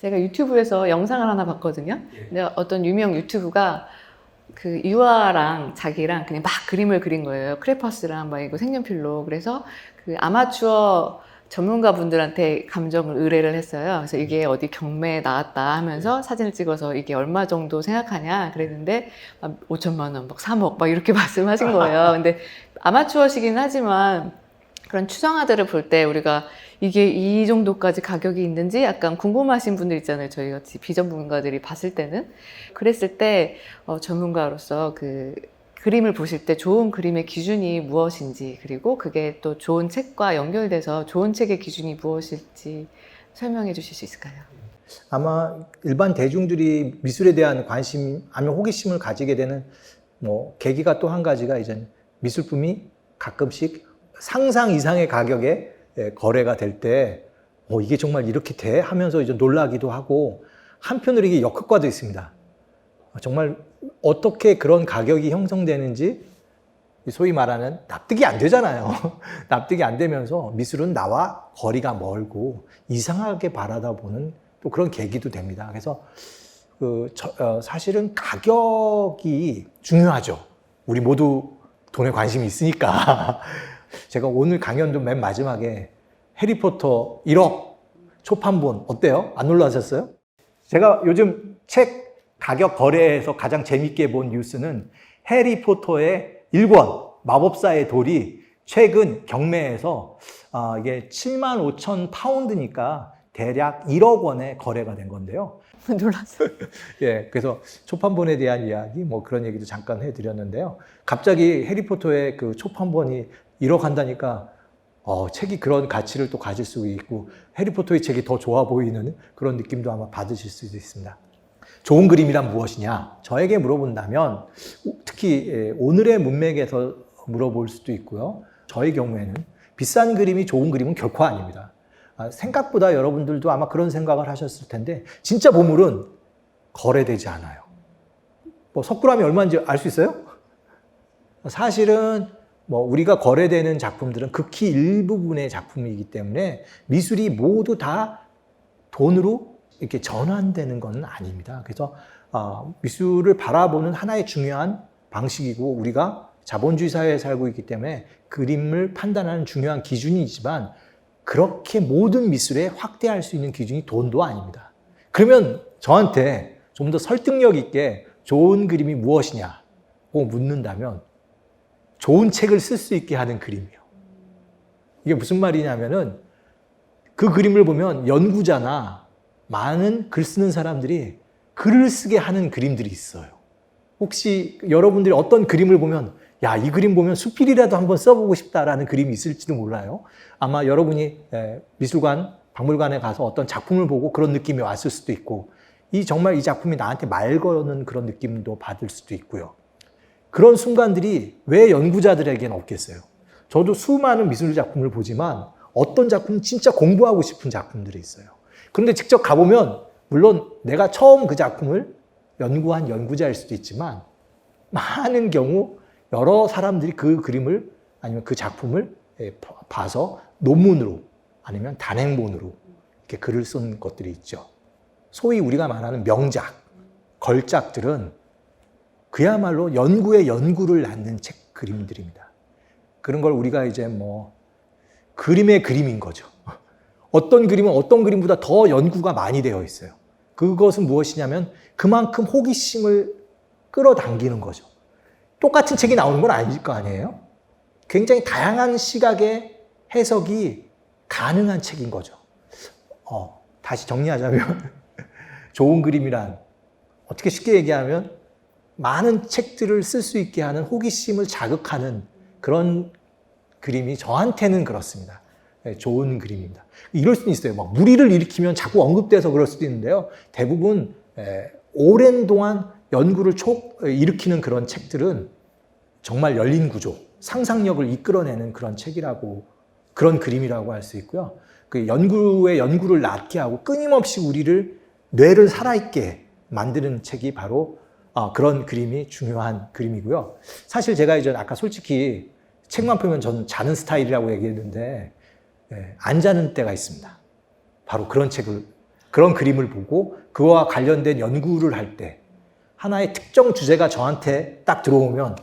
제가 유튜브에서 영상을 하나 봤거든요. 근데 어떤 유명 유튜브가 그 유아랑 자기랑 그냥 막 그림을 그린 거예요. 크레파스랑 막 이거 색연필로. 그래서 그 아마추어 전문가 분들한테 감정을 의뢰를 했어요. 그래서 이게 어디 경매에 나왔다 하면서 사진을 찍어서 이게 얼마 정도 생각하냐 그랬는데 막 5천만 원, 막 3억 막 이렇게 말씀하신 거예요. 근데 아마추어시긴 하지만 그런 추정화들을 볼 때 우리가 이게 이 정도까지 가격이 있는지 약간 궁금하신 분들 있잖아요. 저희 같이 비전문가들이 봤을 때는. 그랬을 때 어, 전문가로서 그 그림을 보실 때 좋은 그림의 기준이 무엇인지 그리고 그게 또 좋은 책과 연결돼서 좋은 책의 기준이 무엇일지 설명해 주실 수 있을까요? 아마 일반 대중들이 미술에 대한 관심 아니면 호기심을 가지게 되는 뭐 계기가 또 한 가지가 이제 미술품이 가끔씩 상상 이상의 가격에 예, 거래가 될 때 어, 이게 정말 이렇게 돼? 하면서 이제 놀라기도 하고 한편으로 이게 역효과도 있습니다. 어, 정말 어떻게 그런 가격이 형성되는지 소위 말하는 납득이 안 되잖아요. 납득이 안 되면서 미술은 나와 거리가 멀고 이상하게 바라다 보는 또 그런 계기도 됩니다. 그래서 그 저- 어, 사실은 가격이 중요하죠. 우리 모두 돈에 관심이 있으니까. 제가 오늘 강연도 맨 마지막에 해리포터 1억 초판본 어때요? 안 놀라셨어요? 제가 요즘 책 가격 거래에서 가장 재밌게 본 뉴스는 해리포터의 1권 마법사의 돌이 최근 경매에서 아, 이게 7만 5천 파운드니까 대략 1억 원에 거래가 된 건데요. 놀랐어요. 예, 그래서 초판본에 대한 이야기, 뭐 그런 얘기도 잠깐 해드렸는데요. 갑자기 해리포터의 그 초판본이 1억 한다니까, 어, 책이 그런 가치를 또 가질 수 있고, 해리포터의 책이 더 좋아 보이는 그런 느낌도 아마 받으실 수도 있습니다. 좋은 그림이란 무엇이냐? 저에게 물어본다면, 특히 예, 오늘의 문맥에서 물어볼 수도 있고요. 저의 경우에는 비싼 그림이 좋은 그림은 결코 아닙니다. 아, 생각보다 여러분들도 아마 그런 생각을 하셨을 텐데 진짜 보물은 거래되지 않아요. 뭐 석굴암이 얼마인지 알 수 있어요? 사실은 뭐 우리가 거래되는 작품들은 극히 일부분의 작품이기 때문에 미술이 모두 다 돈으로 이렇게 전환되는 것은 아닙니다. 그래서 아, 미술을 바라보는 하나의 중요한 방식이고 우리가 자본주의 사회에 살고 있기 때문에 그림을 판단하는 중요한 기준이지만 그렇게 모든 미술에 확대할 수 있는 기준이 돈도 아닙니다. 그러면 저한테 좀 더 설득력 있게 좋은 그림이 무엇이냐고 묻는다면 좋은 책을 쓸 수 있게 하는 그림이요. 이게 무슨 말이냐면은 그 그림을 보면 연구자나 많은 글 쓰는 사람들이 글을 쓰게 하는 그림들이 있어요. 혹시 여러분들이 어떤 그림을 보면 야, 이 그림 보면 수필이라도 한번 써보고 싶다라는 그림이 있을지도 몰라요. 아마 여러분이 에, 미술관, 박물관에 가서 어떤 작품을 보고 그런 느낌이 왔을 수도 있고, 이 정말 이 작품이 나한테 말 거는 그런 느낌도 받을 수도 있고요. 그런 순간들이 왜 연구자들에게는 없겠어요? 저도 수많은 미술 작품을 보지만 어떤 작품은 진짜 공부하고 싶은 작품들이 있어요. 그런데 직접 가보면 물론 내가 처음 그 작품을 연구한 연구자일 수도 있지만 많은 경우 여러 사람들이 그 그림을 아니면 그 작품을 예, 봐- 봐서 논문으로 아니면 단행본으로 이렇게 글을 쓴 것들이 있죠. 소위 우리가 말하는 명작, 걸작들은 그야말로 연구의 연구를 낳는 책 그림들입니다. 그런 걸 우리가 이제 뭐 그림의 그림인 거죠. 어떤 그림은 어떤 그림보다 더 연구가 많이 되어 있어요. 그것은 무엇이냐면 그만큼 호기심을 끌어당기는 거죠. 똑같은 책이 나오는 건 아닐 거 아니에요? 굉장히 다양한 시각의 해석이 가능한 책인 거죠. 어, 다시 정리하자면 좋은 그림이란 어떻게 쉽게 얘기하면 많은 책들을 쓸 수 있게 하는 호기심을 자극하는 그런 그림이 저한테는 그렇습니다. 네, 좋은 그림입니다. 이럴 수는 있어요. 막 무리를 일으키면 자꾸 언급돼서 그럴 수도 있는데요. 대부분 에, 오랜 동안 연구를 촉 일으키는 그런 책들은 정말 열린 구조, 상상력을 이끌어내는 그런 책이라고 그런 그림이라고 할 수 있고요. 그 연구의 연구를 낳게 하고 끊임없이 우리를 뇌를 살아있게 만드는 책이 바로 아, 그런 그림이 중요한 그림이고요. 사실 제가 이제 아까 솔직히 책만 펴면 저는 자는 스타일이라고 얘기했는데 예, 안 자는 때가 있습니다. 바로 그런 책을 그런 그림을 보고 그와 관련된 연구를 할 때 하나의 특정 주제가 저한테 딱 들어오면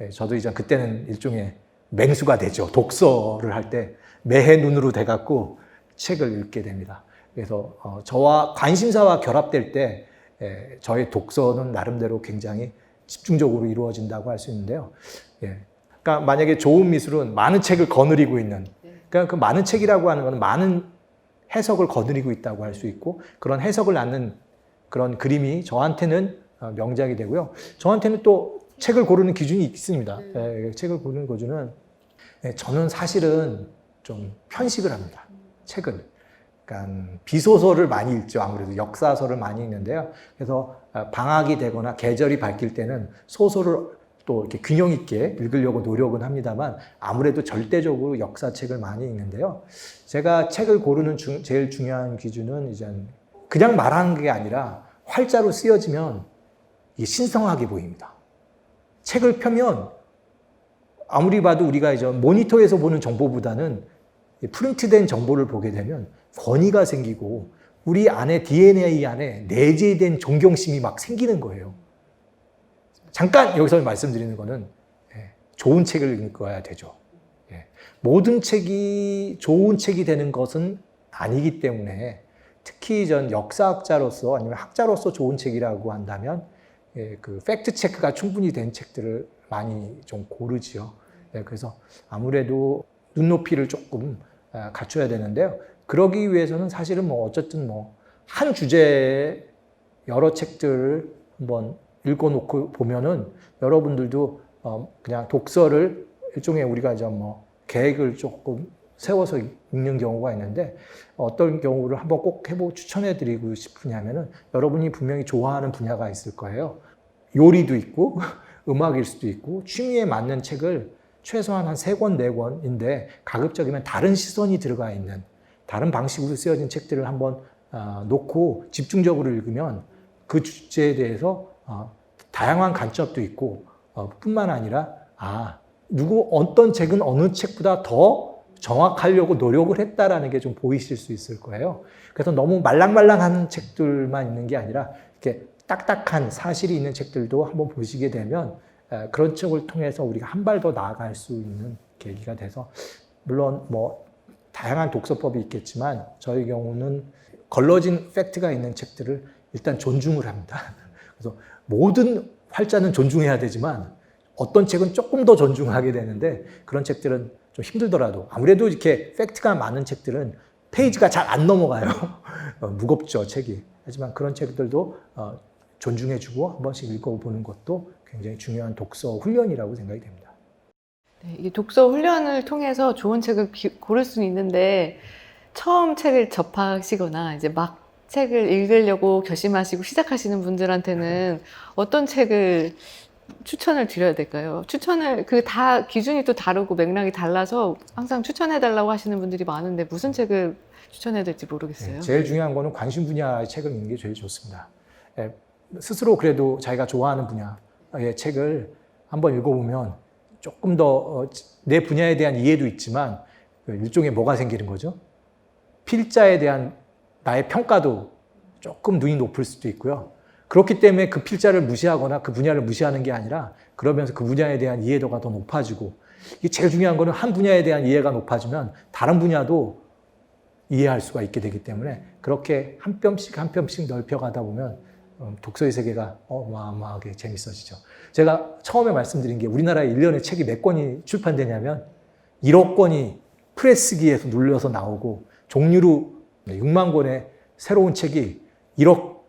예, 저도 이제 그때는 일종의 맹수가 되죠. 독서를 할 때 매해 눈으로 돼갖고 책을 읽게 됩니다. 그래서 어, 저와 관심사와 결합될 때 예, 저의 독서는 나름대로 굉장히 집중적으로 이루어진다고 할 수 있는데요. 예. 그러니까 만약에 좋은 미술은 많은 책을 거느리고 있는 그러니까 그 많은 책이라고 하는 것은 많은 해석을 거느리고 있다고 할 수 있고 그런 해석을 낳는 그런 그림이 저한테는 어, 명작이 되고요. 저한테는 또 책을 고르는 기준이 있습니다. 예, 책을 고르는 기준은 예, 저는 사실은 좀 편식을 합니다. 책은. 그러니까 비소설을 많이 읽죠. 아무래도 역사서를 많이 읽는데요. 그래서 어, 방학이 되거나 계절이 바뀔 때는 소설을 또 이렇게 균형 있게 읽으려고 노력은 합니다만 아무래도 절대적으로 역사책을 많이 읽는데요. 제가 책을 고르는 중- 제일 중요한 기준은 이제 그냥 말하는 게 아니라 활자로 쓰여지면 신성하게 보입니다. 책을 펴면 아무리 봐도 우리가 이제 모니터에서 보는 정보보다는 이 프린트된 정보를 보게 되면 권위가 생기고 우리 안에 DNA 안에 내재된 존경심이 막 생기는 거예요. 잠깐 여기서 말씀드리는 거는 예, 좋은 책을 읽어야 되죠. 예, 모든 책이 좋은 책이 되는 것은 아니기 때문에 특히 전 역사학자로서 아니면 학자로서 좋은 책이라고 한다면 예, 그 팩트 체크가 충분히 된 책들을 많이 좀 고르지요. 예, 그래서 아무래도 눈높이를 조금 아, 갖춰야 되는데요. 그러기 위해서는 사실은 뭐 어쨌든 뭐 한 주제에 여러 책들을 한번 읽어놓고 보면은 여러분들도 어 그냥 독서를 일종의 우리가 이제 뭐 계획을 조금 세워서 읽는 경우가 있는데 어떤 경우를 한번 꼭 해보고 추천해 드리고 싶으냐면은 여러분이 분명히 좋아하는 분야가 있을 거예요. 요리도 있고 음악일 수도 있고 취미에 맞는 책을 최소한 한 세 권, 네 권인데 가급적이면 다른 시선이 들어가 있는 다른 방식으로 쓰여진 책들을 한번 아, 놓고 집중적으로 읽으면 그 주제에 대해서 어, 다양한 관점도 있고 어, 뿐만 아니라 아 누구 어떤 책은 어느 책보다 더 정확하려고 노력을 했다라는 게 좀 보이실 수 있을 거예요. 그래서 너무 말랑말랑한 책들만 있는 게 아니라 이렇게 딱딱한 사실이 있는 책들도 한번 보시게 되면 에, 그런 책을 통해서 우리가 한 발 더 나아갈 수 있는 계기가 돼서 물론 뭐 다양한 독서법이 있겠지만 저희 경우는 걸러진 팩트가 있는 책들을 일단 존중을 합니다. 그래서 모든 활자는 존중해야 되지만 어떤 책은 조금 더 존중하게 되는데 그런 책들은 좀 힘들더라도 아무래도 이렇게 팩트가 많은 책들은 페이지가 잘 안 넘어가요. 어, 무겁죠, 책이. 하지만 그런 책들도 어, 존중해주고 한 번씩 읽어보는 것도 굉장히 중요한 독서 훈련이라고 생각이 됩니다. 네, 이 독서 훈련을 통해서 좋은 책을 기- 고를 수는 있는데 처음 책을 접하시거나 이제 막 책을 읽으려고 결심하시고 시작하시는 분들한테는 어떤 책을 추천을 드려야 될까요? 추천을 그 다 기준이 또 다르고 맥락이 달라서 항상 추천해 달라고 하시는 분들이 많은데 무슨 책을 추천해야 될지 모르겠어요. 네, 제일 중요한 거는 관심 분야의 책을 읽는 게 제일 좋습니다. 예, 스스로 그래도 자기가 좋아하는 분야의 책을 한번 읽어보면 조금 더 내 분야에 대한 이해도 있지만 그 일종의 뭐가 생기는 거죠? 필자에 대한 나의 평가도 조금 눈이 높을 수도 있고요. 그렇기 때문에 그 필자를 무시하거나 그 분야를 무시하는 게 아니라 그러면서 그 분야에 대한 이해도가 더 높아지고 이게 제일 중요한 거는 한 분야에 대한 이해가 높아지면 다른 분야도 이해할 수가 있게 되기 때문에 그렇게 한 뼘씩 한 뼘씩 넓혀가다 보면 어, 독서의 세계가 어마어마하게 재밌어지죠. 제가 처음에 말씀드린 게 우리나라에 1년에 책이 몇 권이 출판되냐면 1억 권이 프레스기에서 눌려서 나오고 종류로 6만 권의 새로운 책이 1억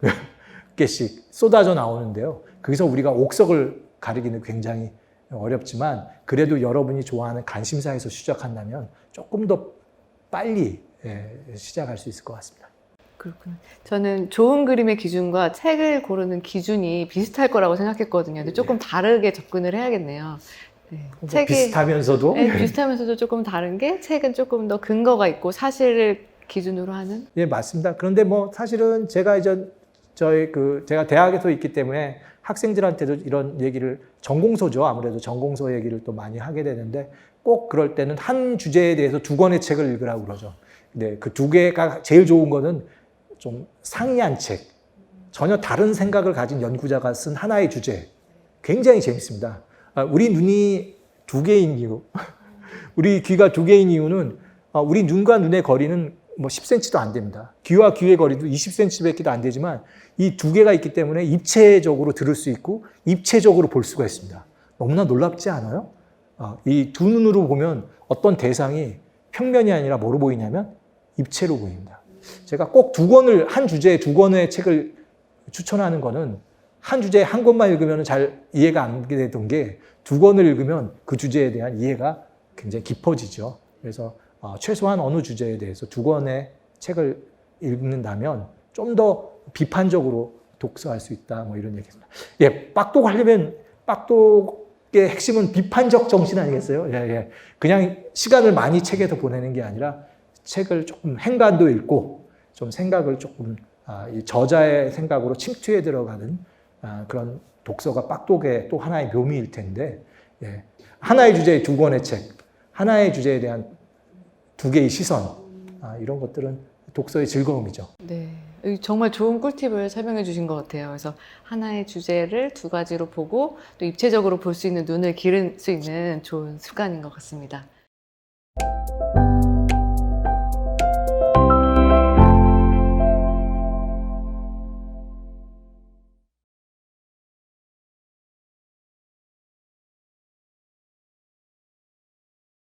개씩 쏟아져 나오는데요. 거기서 우리가 옥석을 가리기는 굉장히 어렵지만 그래도 여러분이 좋아하는 관심사에서 시작한다면 조금 더 빨리 예, 시작할 수 있을 것 같습니다. 그렇구나. 저는 좋은 그림의 기준과 책을 고르는 기준이 비슷할 거라고 생각했거든요. 근데 조금 다르게 접근을 해야겠네요. 네. 뭐 책이 비슷하면서도 네, 비슷하면서도 조금 다른 게 책은 조금 더 근거가 있고 사실을 기준으로 하는 예 맞습니다. 그런데 뭐 사실은 제가 이제 저희 그 제가 대학에서 있기 때문에 학생들한테도 이런 얘기를 전공서죠. 아무래도 전공서 얘기를 또 많이 하게 되는데 꼭 그럴 때는 한 주제에 대해서 두 권의 책을 읽으라고 그러죠. 근데 그두 개가 제일 좋은 거는 좀 상이한 책, 전혀 다른 생각을 가진 연구자가 쓴 하나의 주제, 굉장히 재밌습니다. 아, 우리 눈이 두 개인 이유, 우리 귀가 두 개인 이유는 아, 우리 눈과 눈의 거리는 뭐 10cm도 안 됩니다. 귀와 귀의 거리도 20cm밖에 안 되지만 이 두 개가 있기 때문에 입체적으로 들을 수 있고 입체적으로 볼 수가 있습니다. 너무나 놀랍지 않아요? 이 두 눈으로 보면 어떤 대상이 평면이 아니라 뭐로 보이냐면 입체로 보입니다. 제가 꼭 두 권을 한 주제에 두 권의 책을 추천하는 거는 한 주제에 한 권만 읽으면 잘 이해가 안 되던 게 두 권을 읽으면 그 주제에 대한 이해가 굉장히 깊어지죠. 그래서 어, 최소한 어느 주제에 대해서 두 권의 책을 읽는다면 좀 더 비판적으로 독서할 수 있다. 뭐 이런 얘기입니다. 예, 빡독 하려면 빡독의 핵심은 비판적 정신 아니겠어요? 예, 예. 그냥 시간을 많이 책에서 보내는 게 아니라 책을 조금 행간도 읽고 좀 생각을 조금 아, 이 저자의 생각으로 침투해 들어가는 아, 그런 독서가 빡독의 또 하나의 묘미일 텐데 예. 하나의 주제의 두 권의 책, 하나의 주제에 대한 두 개의 시선 아, 이런 것들은 독서의 즐거움이죠. 네. 정말 좋은 꿀팁을 설명해 주신 것 같아요. 그래서 하나의 주제를 두 가지로 보고 또 입체적으로 볼 수 있는 눈을 기를 수 있는 좋은 습관인 것 같습니다.